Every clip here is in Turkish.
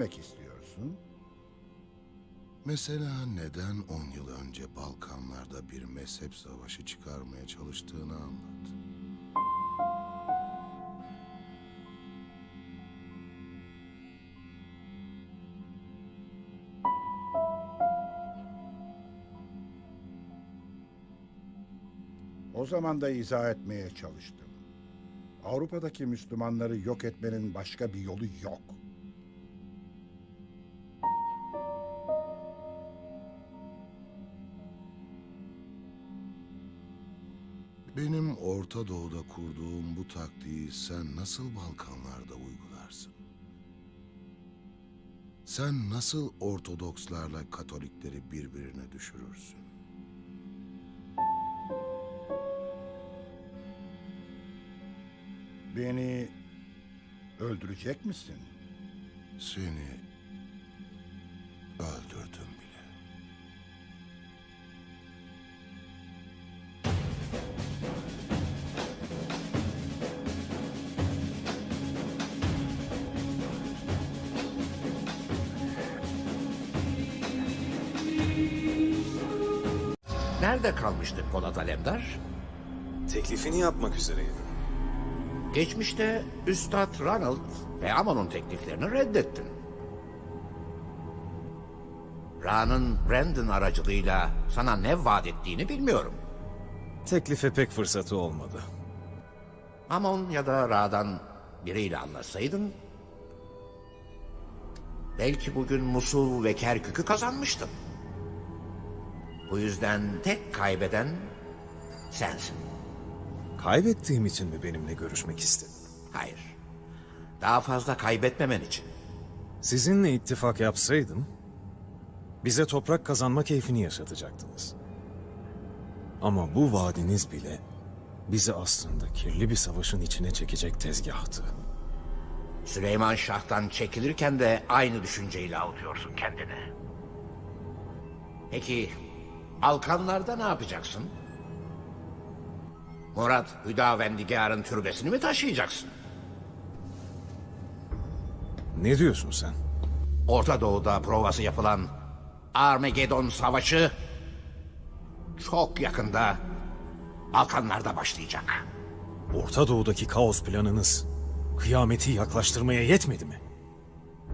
demek istiyorsun? Mesela neden 10 yıl önce Balkanlarda bir mezhep savaşı çıkarmaya çalıştığını anlat. O zaman da izah etmeye çalıştım. Avrupa'daki Müslümanları yok etmenin başka bir yolu yok. Benim Orta Doğu'da kurduğum bu taktiği sen nasıl Balkanlarda uygularsın? Sen nasıl Ortodokslarla Katolikleri birbirine düşürürsün? Beni öldürecek misin? Seni Nerede kalmıştık Polat Alemdar? Teklifini yapmak üzereydim. Geçmişte Üstad Ronald ve Amon'un tekliflerini reddettin. Ra'nın Brandon aracılığıyla sana ne vaat ettiğini bilmiyorum. Teklife pek fırsatı olmadı. Amon ya da Ra'dan biriyle anlaşsaydın... ...belki bugün Musul ve Kerkük'ü kazanmıştın. Bu yüzden tek kaybeden sensin. Kaybettiğim için mi benimle görüşmek istedin? Hayır. Daha fazla kaybetmemen için. Sizinle ittifak yapsaydım, bize toprak kazanma keyfini yaşatacaktınız. Ama bu vaadiniz bile bizi aslında kirli bir savaşın içine çekecek tezgahtı. Süleyman Şah'tan çekilirken de aynı düşünceyle avutuyorsun kendini. Peki Balkanlarda ne yapacaksın? Murat Hüdavendigar'ın türbesini mi taşıyacaksın? Ne diyorsun sen? Orta Doğu'da provası yapılan Armageddon Savaşı çok yakında Balkanlarda başlayacak. Orta Doğu'daki kaos planınız kıyameti yaklaştırmaya yetmedi mi?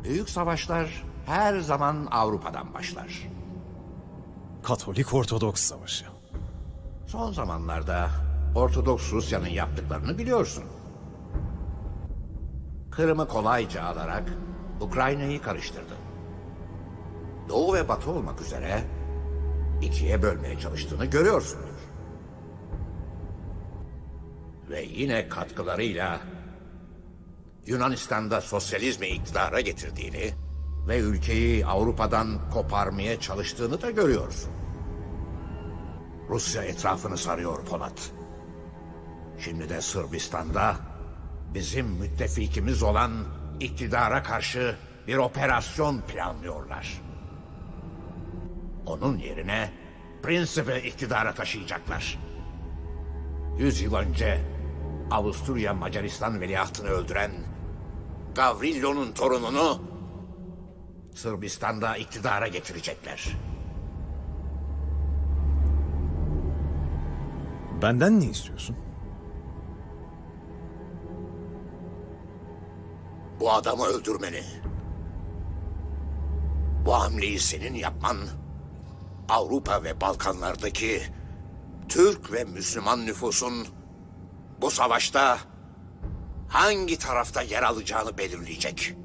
Büyük savaşlar her zaman Avrupa'dan başlar. Katolik Ortodoks Savaşı. Son zamanlarda Ortodoks Rusya'nın yaptıklarını biliyorsun. Kırım'ı kolayca alarak Ukrayna'yı karıştırdı. Doğu ve Batı olmak üzere ikiye bölmeye çalıştığını görüyorsundur. Ve yine katkılarıyla Yunanistan'da sosyalizmi iktidara getirdiğini ve ülkeyi Avrupa'dan koparmaya çalıştığını da görüyorsun. Rusya etrafını sarıyor Polat. Şimdi de Sırbistan'da bizim müttefikimiz olan iktidara karşı bir operasyon planlıyorlar. Onun yerine Princepi iktidara taşıyacaklar. Yüz yıl önce Avusturya Macaristan veliahtını öldüren Gavrillo'nun torununu Sırbistan'da iktidara getirecekler. Benden ne istiyorsun? Bu adamı öldürmeni. Bu hamleyi senin yapman Avrupa ve Balkanlardaki Türk ve Müslüman nüfusun bu savaşta hangi tarafta yer alacağını belirleyecek.